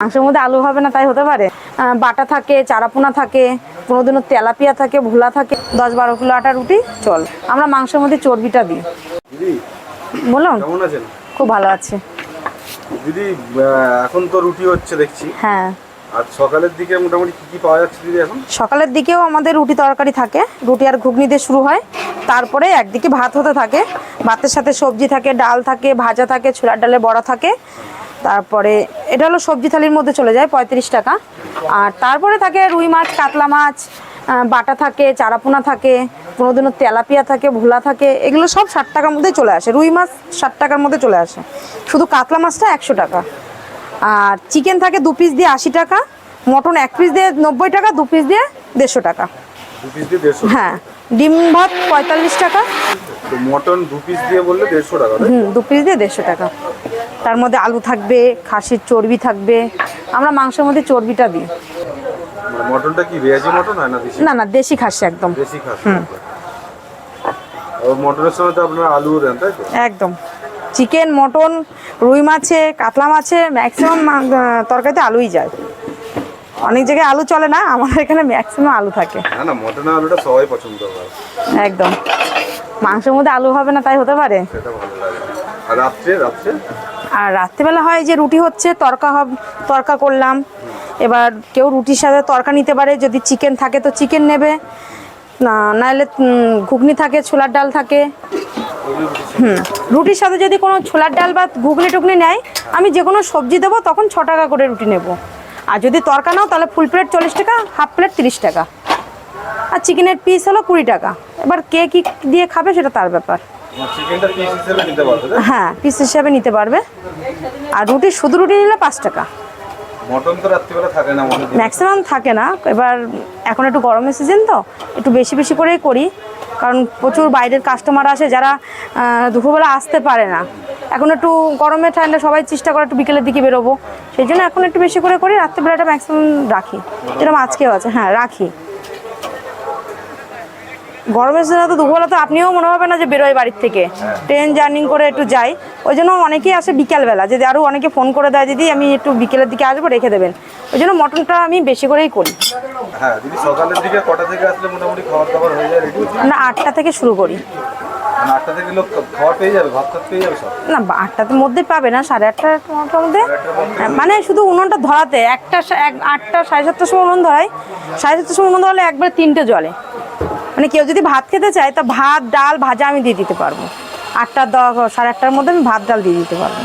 মাংসের মধ্যে আলু হবে না তাই হতে পারে। বাটা থাকে চারাপোনা থাকে কোনো দিনও তেলাপিয়া থাকে ভোলা থাকে দশ বারো কিলো আটা রুটি চল। আমরা মাংসের মধ্যে চর্বিটা দিই। বলুন? খুব ভালো আছে। দিদি এখন তো রুটি হচ্ছে দেখছি। হ্যাঁ। আর সকালের দিকে মোটামুটি কি কি পাওয়া যাচ্ছে দিদি এখন? সকালের দিকেও আমাদের রুটি তরকারি থাকে। রুটি আর ঘুগনি দিয়ে শুরু হয়। তারপরে একদিকে ভাত হতে থাকে। ভাতের সাথে সবজি থাকে ডাল থাকে ভাজা থাকে ছোলার ডালে বড়া থাকে। তারপরে এটা হলো সবজি থালির মধ্যে চলে যায় পঁয়ত্রিশ টাকা। আর তারপরে থাকে রুই মাছ কাতলা মাছ বাটা থাকে চারাপোনা থাকে কোনো দিনও তেলাপিয়া থাকে ভোলা থাকে এগুলো সব ষাট টাকার মধ্যে চলে আসে। রুই মাছ ষাট টাকার মধ্যে চলে আসে। শুধু কাতলা মাছটা একশো টাকা। আর চিকেন থাকে দু পিস দিয়ে আশি টাকা মটন এক পিস দিয়ে নব্বই টাকা দু পিস দিয়ে দেড়শো টাকা। হ্যাঁ ডিম ভাত পঁয়তাল্লিশ টাকা। মটন দু পিস দিয়ে বললে দেড়শো টাকা হুম দু পিস দিয়ে দেড়শো টাকা। তার মধ্যে আলু থাকবে খাসির চর্বি থাকবে। আমরা মাংসের মধ্যে চর্বিটা দিই। মানে মটনটা কি রেয়াজি মটন হয় না দেশি? না না দেশি খাসি একদম। দেশি খাস আর মটনের সময় তো আপনারা আলু দেন তাই তো? একদম। চিকেন মটন রুই মাছে কাতলা মাছে ম্যাক্সিমাম তরকারিতে আলুই যায়। অনেক জায়গায় আলু চলে না আমাদের এখানে ম্যাক্সিমাম আলু থাকে। না না মটনের আলুটা সবাই পছন্দ করে। একদম। মাংসের মধ্যে আলু হবে না তাই হতে পারে? সেটা ভালো লাগে। আর রাত্রে রাত্রে? আর রাত্রেবেলা হয় যে রুটি হচ্ছে, তরকা হব, তরকা করলাম। এবার কেউ রুটির সাথে তরকা নিতে পারে, যদি চিকেন থাকে তো চিকেন নেবে। না, নাহলে ঘুগনি থাকে, ছোলার ডাল থাকে। হুম, রুটির সাথে যদি কোনো ছোলার ডাল বা ঘুগনি টুগনি নেয়, আমি যে কোনো সবজি দেবো, তখন ছ টাকা করে রুটি নেব। আর যদি তরকা নাও, তাহলে ফুল প্লেট চল্লিশ টাকা হাফ প্লেট তিরিশ টাকা। আর চিকেনের পিস হলো কুড়ি টাকা। এবার কে কী দিয়ে খাবে সেটা তার ব্যাপার। হ্যাঁ পিস হিসাবে নিতে পারবে। আর রুটি শুধু রুটি নিলে পাঁচ টাকা। মটন তো রাত্রিবেলা থাকে না ম্যাক্সিমাম থাকে না। এবার এখন একটু গরমের সিজন তো একটু বেশি বেশি করেই করি। কারণ প্রচুর বাইরের কাস্টমার আসে যারা দুপুরবেলা আসতে পারে না। এখন একটু গরমে ঠান্ডা সবাই চেষ্টা করে একটু বিকেলের দিকে বেরোবো। সেই জন্য এখন একটু বেশি করে করি রাত্রিবেলাটা ম্যাক্সিমাম রাখি। যেরকম আজকেও আছে হ্যাঁ রাখি। গরমের সিজনে তো দুপুরবেলা তো আপনিও মনে হবে না যে বেরোয় বাড়ির থেকে। ট্রেন জার্নি করে একটু যাই। ওই জন্য অনেকেই আসে বিকালবেলা। যদি আরও অনেকে ফোন করে দেয় দিদি আমি একটু বিকেলের দিকে আসব রেখে দেবেন। ওই জন্য মটনটা আমি বেশি করেই করি। হ্যাঁ হয়ে আমরা আটটা থেকে শুরু করি। মানে না আটটার মধ্যে পাবে না সাড়ে আটটার মধ্যে? হ্যাঁ, মানে শুধু উনুনটা ধরাতে একটা আটটা সাড়ে সাতটার সময় উনুন ধরাই। সাড়ে সাতটার সময় উনুন ধরালে একবার তিনটে জলে মানে কেউ যদি ভাত খেতে চায় তা ভাত ডাল ভাজা আমি দিয়ে দিতে পারব। আটটা দশ সাড়ে আটটার মধ্যে আমি ভাত ডাল দিয়ে দিতে পারব।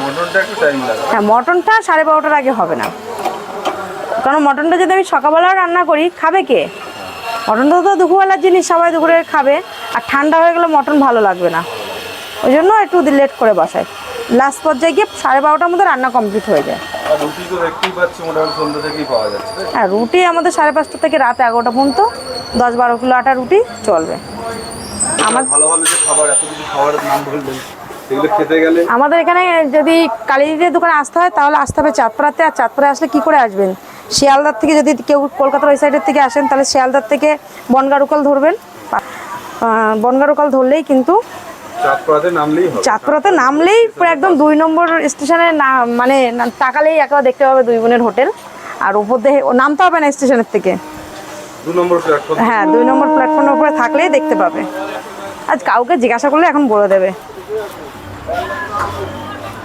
হ্যাঁ মটনটা সাড়ে বারোটার আগে হবে না। কারণ মটনটা যদি আমি সকালবেলা রান্না করি খাবে কে? মটনটা তো দুপুরবেলার জিনিস সবাই দুপুরে খাবে। আর ঠান্ডা হয়ে গেলে মটন ভালো লাগবে না। ওই জন্য একটু লেট করে বসাই। লাস্ট পর্যায়ে গিয়ে সাড়ে বারোটার মধ্যে রান্না কমপ্লিট হয়ে যায়। রুটি তো দেখতেই পাচ্ছি মোটামুটি সন্ধ্যা থেকেই পাওয়া যাচ্ছে হ্যাঁ রুটি আমাদের সাড়ে পাঁচটা থেকে রাত এগারোটা পর্যন্ত দশ বারো কিলো আটা রুটি চলবে। আমার ভালো ভালো যে খাবার এত কিছু খাবারের নাম বললেন সেগুলো খেতে গেলে? আমাদের এখানে যদি কালীদের দোকানে আসতে হয় তাহলে আসতে হবে চাঁদপাড়াতে আর চাঁদপাড়া আসলে কি করে আসবেন? শিয়ালদার থেকে যদি কেউ কলকাতার ওই সাইডের থেকে আসেন তাহলে শিয়ালদার থেকে বনগারুকাল ধরবেন। বনগারুকাল ধরলেই কিন্তু চাঁদপাড়াতে নামলেই হবে। নামলেই পুরো একদম দুই নম্বর স্টেশনে না মানে তাকালেই একবার দেখতে পাবে দুই বোনের হোটেল। আর উপর দিয়ে নামতে হবে না স্টেশনের থেকে। দু নম্বর প্ল্যাটফর্ম হ্যাঁ দুই নম্বর প্ল্যাটফর্মের উপরে থাকলেই দেখতে পাবে। আজ কাউকে জিজ্ঞাসা করলে এখন বলে দেবে।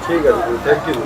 ঠিক আছে থ্যাংক ইউ